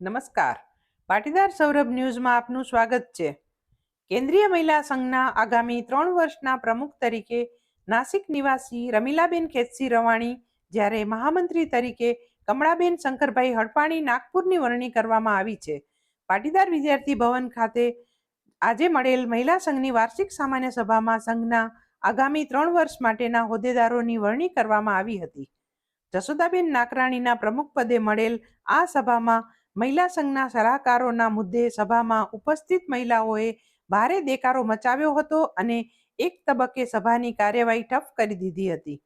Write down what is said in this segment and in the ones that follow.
નમસ્કાર. પાટીદાર સૌરભ ન્યૂઝમાં આપનું સ્વાગત છે. કેન્દ્રીય મહિલા સંઘના આગામી ત્રણ વર્ષના પ્રમુખ તરીકે નાસિક નિવાસી રમીલાબેન ખેતસી રવાણી, જ્યારે મહામંત્રી તરીકે કમળાબેન શંકરભાઈ હડપાણી નાગપુરની વરણી કરવામાં આવી છે. પાટીદાર વિદ્યાર્થી ભવન ખાતે આજે મળેલ મહિલા સંઘની વાર્ષિક સામાન્ય સભામાં સંઘના આગામી ત્રણ વર્ષ માટેના હોદ્દેદારોની વરણી કરવામાં આવી હતી. જસોદાબેન નાકરાણીના પ્રમુખ પદે મળેલ આ સભામાં મહિલા સંઘના સલાહકારોના મુદ્દે સભામાં ઉપસ્થિત મહિલાઓએ ભારે દેકારો મચાવ્યો હતો અને એક તબક્કે સભાની કાર્યવાહી ઠપ કરી દીધી હતી.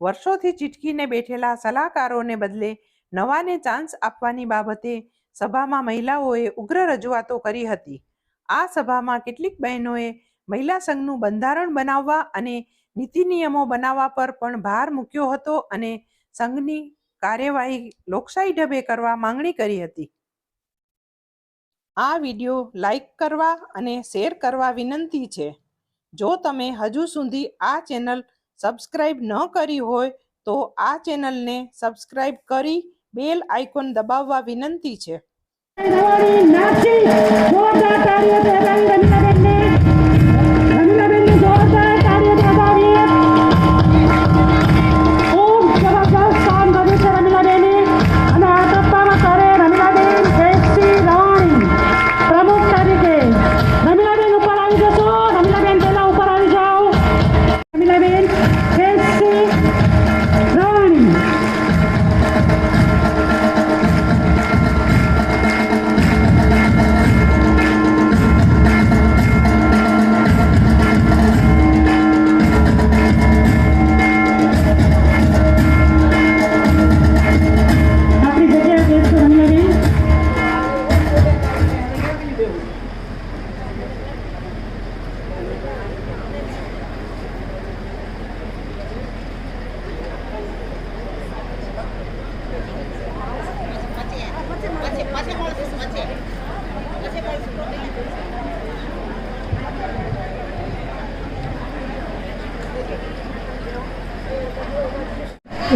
વર્ષોથી ચીટકીને બેઠેલા સલાહકારોને બદલે નવાને ચાન્સ આપવાની બાબતે સભામાં મહિલાઓએ ઉગ્ર રજૂઆતો કરી હતી. આ સભામાં કેટલીક બહેનોએ મહિલા સંઘનું બંધારણ બનાવવા અને નીતિ નિયમો બનાવવા પર પણ ભાર મૂક્યો હતો અને સંઘની કાર્યવાહી લોકશાહી ઢબે કરવા માંગણી કરી હતી. આ વિડિયો લાઈક કરવા અને શેર કરવા વિનંતી છે. જો તમે હજુ સુધી આ ચેનલ સબસ્ક્રાઈબ ન કરી હોય, તો આ ચેનલને સબસ્ક્રાઈબ કરી બેલ આઇકોન દબાવવા વિનંતી છે.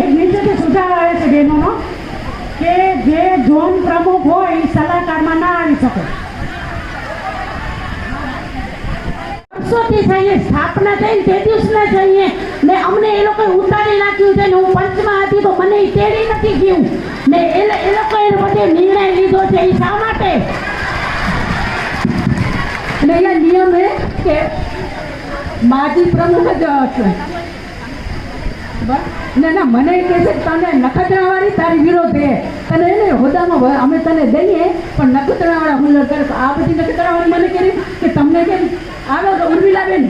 એક નીચેથી સુધાર આવે છે બહેનોનો, કે જે ઝોન પ્રમુખ હોય એ સલાહકારમાં ના આવી શકે. વર્ષોથી થઈએ સ્થાપના થઈ તે દિવસના જઈએ ને અમને એ લોકોએ ઉતારી નાખ્યું છે ને હું પંચમાં હતી તો મને તેડી નથી ગયું. ને એ એ લોકોએ બધે નિર્ણય લીધો છે એ શા માટે? અને અહીંયા નિયમ એ કે માજી પ્રમુખ જ. ના ના, મને કહે છે તને નખત્રાવાળી તારી વિરોધ હે તને એને હોદામાં અમે તને દઈએ, પણ નખત્રાવાળા હુલ્લડ કરે આ બધી નખત્રાવાળી મને કરી કે તમને કેમ? ઉર્મિલાબેન ઉર્મિલાબેન?